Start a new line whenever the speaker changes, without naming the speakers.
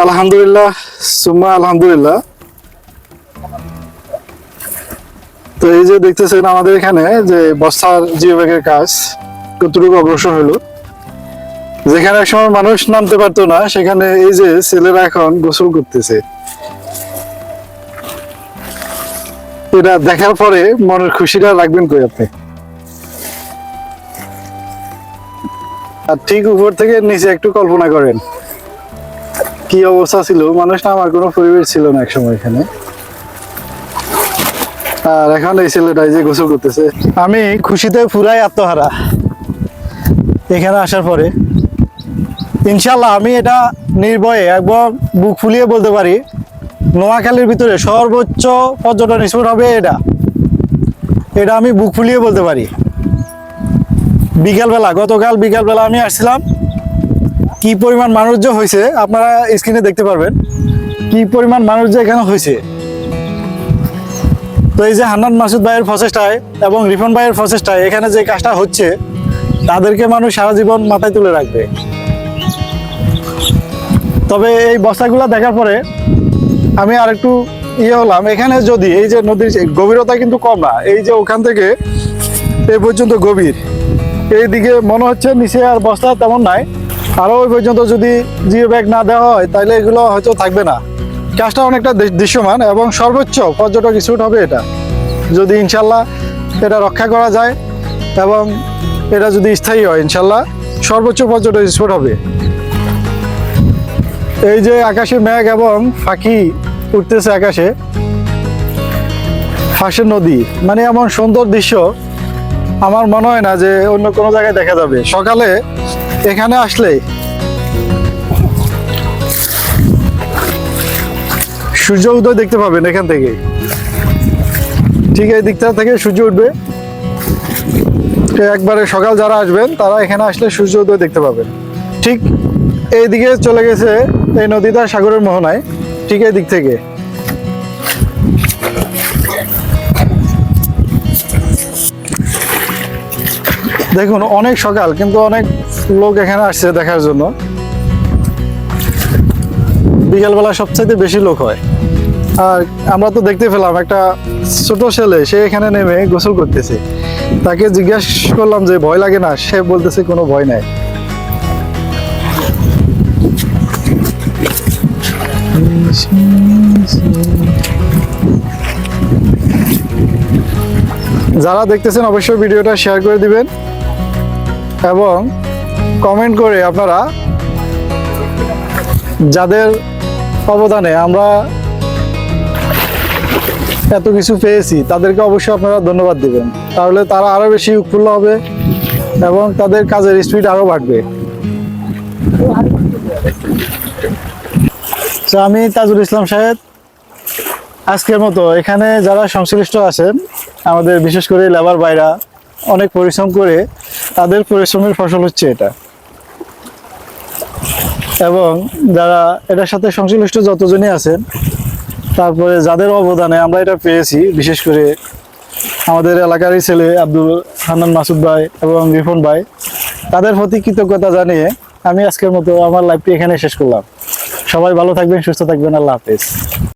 আলহামদুলিল্লাহ, সুম্মা আলহামদুলিল্লাহ। তো এই যে দেখতেছেন আমাদের এখানে যে বস্তার কাজ কতটুকু অগ্রসর হলো। যেখানে মানুষ নামতে পারতো না, সেখানে এই যে ছেলেরা এখন গোসল করতেছে। এটা দেখার পরে মনের খুশিটা রাখবেন কই আপনি? আর ঠিক উপর থেকে নিচে একটু কল্পনা করেন। কি অবস্থা ছিল? মানুষ না, আমার কোনো পরিবেশ ছিল না একসময় এখানে। আর এখন এই ছেলেটা এই যে গোসল করতেছে। আমি খুশিতে পুরাই আত্মহারা এখানে আসার পরে। ইনশাল্লাহ আমি এটা নির্ভয়ে একবার বুক ফুলিয়ে বলতে পারি, নোয়াখালীর ভিতরে সর্বোচ্চ পর্যটন স্পট হবে এটা। এটা আমি বুক ফুলিয়ে বলতে পারি। বিকালবেলা, গতকাল বিকালবেলা আমি আসছিলাম। কি পরিমাণ মানুষ যে হয়েছে আপনারা স্ক্রিনে দেখতে পারবেন। কি পরিমাণ মানুষ যে এখানে হয়েছে তো এই যে হান্নান মাসুদ ভাইয়ের প্রচেষ্টায় এবং রিফন ভাইয়ের প্রচেষ্টায় এখানে যে কাজটা হচ্ছে, তাদেরকে মানুষ সারা জীবন মাথায় তুলে রাখবে। তবে এই বস্তাগুলো দেখার পরে আমি আর একটু ইয়ে হলাম। এখানে যদি এই যে নদীর গভীরতা কিন্তু কম না, এই যে ওখান থেকে এই পর্যন্ত গভীর। এইদিকে মনে হচ্ছে নিচে আর বস্তা তেমন নাই। আরও ওই পর্যন্ত যদি জিও ব্যাগ না দেওয়া হয় তাহলে এগুলো হয়তো থাকবে না। কাজটা অনেকটা দৃশ্যমান এবং সর্বোচ্চ পর্যটক স্পট হবে এটা। যদি ইনশাল্লাহ এটা রক্ষা করা যায় এবং এটা যদি স্থায়ী হয়, ইনশাল্লাহ সর্বোচ্চ পর্যটক স্পট হবে। এই যে আকাশে মেঘ এবং ফাঁকি উঠতেছে আকাশে, ফাঁসের নদী মানে এমন সুন্দর দৃশ্য, আমার মনে হয় না যে অন্য কোনো জায়গায় দেখা যাবে। সকালে এখানে আসলে সূর্য উদয় দেখতে পাবেন এখান থেকে। ঠিক এই দিকটা থেকে সূর্য উঠবে। একবারে সকাল যারা আসবেন, তারা এখানে আসলে সূর্য উদয় দেখতে পাবেন। ঠিক এইদিকে চলে গেছে এই নদীটা সাগরের মোহনায়। ঠিক এই দিক থেকে। দেখুন, অনেক সকাল, কিন্তু অনেক লোক এখানে আসছে দেখার জন্য। বিকেলবেলা সবচাইতে বেশি লোক হয়। আর আমরা তো দেখতে পেলাম একটা ছোট ছেলে, সে এখানে নেমে গোসল করতেছে। তাকে জিজ্ঞাসা করলাম যে, ভয় লাগে না? সে বলতেছে, কোনো ভয় নাই। যারা দেখতেছেন, অবশ্যই ভিডিওটা শেয়ার করে দিবেন। এবং কমেন্ট করে আপনারা যাদের অবদানে আমরা এত কিছু পেয়েছি, তাদেরকে অবশ্যই আপনারা ধন্যবাদ দেবেন। তাহলে তারা আরও বেশি উৎফুল্ল হবে এবং তাদের কাজের স্পিড আরও বাড়বে। আমি তাজুল ইসলাম সাহেব, আজকের মতো এখানে যারা সংশ্লিষ্ট আছেন, আমাদের বিশেষ করে লেবার বাইরা অনেক পরিশ্রম করে তাদের পরিশ্রমের ফসল হচ্ছে এটা। এবং যারা এটার সাথে সংশ্লিষ্ট যতজনই আছেন, তারপরে যাদের অবদানে আমরা এটা পেয়েছি, বিশেষ করে আমাদের এলাকারই ছেলে আব্দুল হান্নান মাসুদ ভাই এবং রিফন ভাই, তাদের প্রতি কৃতজ্ঞতা জানিয়ে আমি আজকের মতো আমার লাইফটি এখানে শেষ করলাম। সবাই ভালো থাকবেন, সুস্থ থাকবেন, আল্লাহ হাফেজ।